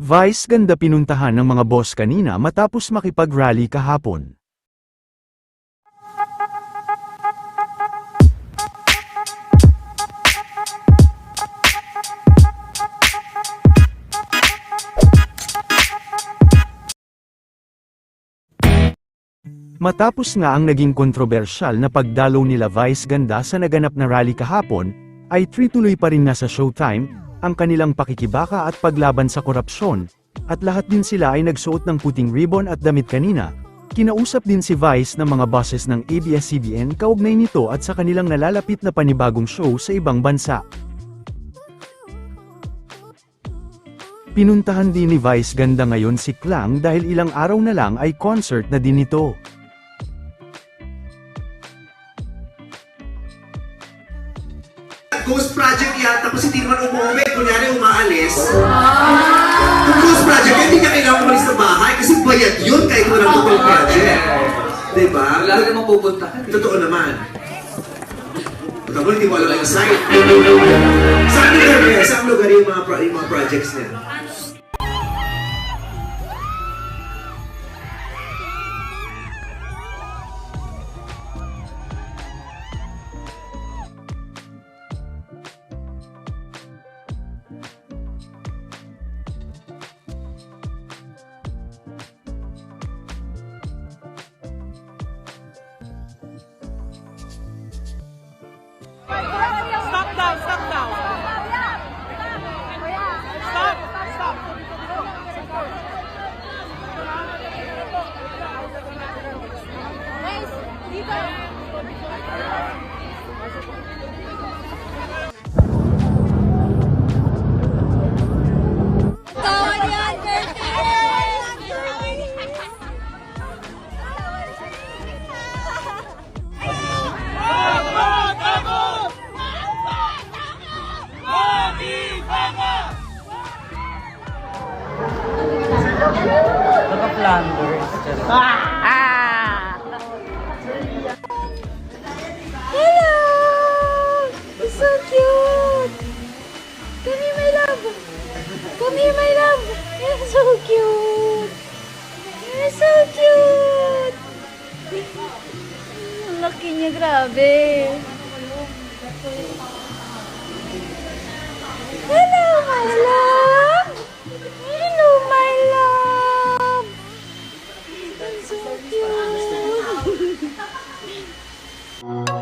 Vice ganda pinuntahan ng mga boss kanina matapos makipag-rally kahapon. Matapos nga ang naging kontrobersyal na pagdalaw nila Vice Ganda sa naganap na rally kahapon, ay trituloy pa rin nga sa showtime, ang kanilang pakikibaka at paglaban sa korupsyon, at lahat din sila ay nagsuot ng puting ribbon at damit kanina. Kinausap din si Vice ng mga bosses ng ABS-CBN kaugnay nito at sa kanilang nalalapit na panibagong show sa ibang bansa. Pinuntahan din ni Vice Ganda ngayon si Klang dahil ilang araw na lang ay concert na din ito. Ghost project yan, tapos hindi naman umuwi, kunyari umaalis. Kung ghost project hindi niya kailangan umalis sa bahay kasi bayad yun kahit walang totoong project. Diba? Wala rin mapupuntahan. Totoo naman. Totoo hindi mo alam ang site. Saan lugar niya? Saan lugar yung mga, pro- yung mga projects niya? Naka-Flanders. Hello! You're so cute! Come here, my love! Come here, my love! You're so cute! You're so cute! Laki niya, grabe! Hello, my love! Thank you.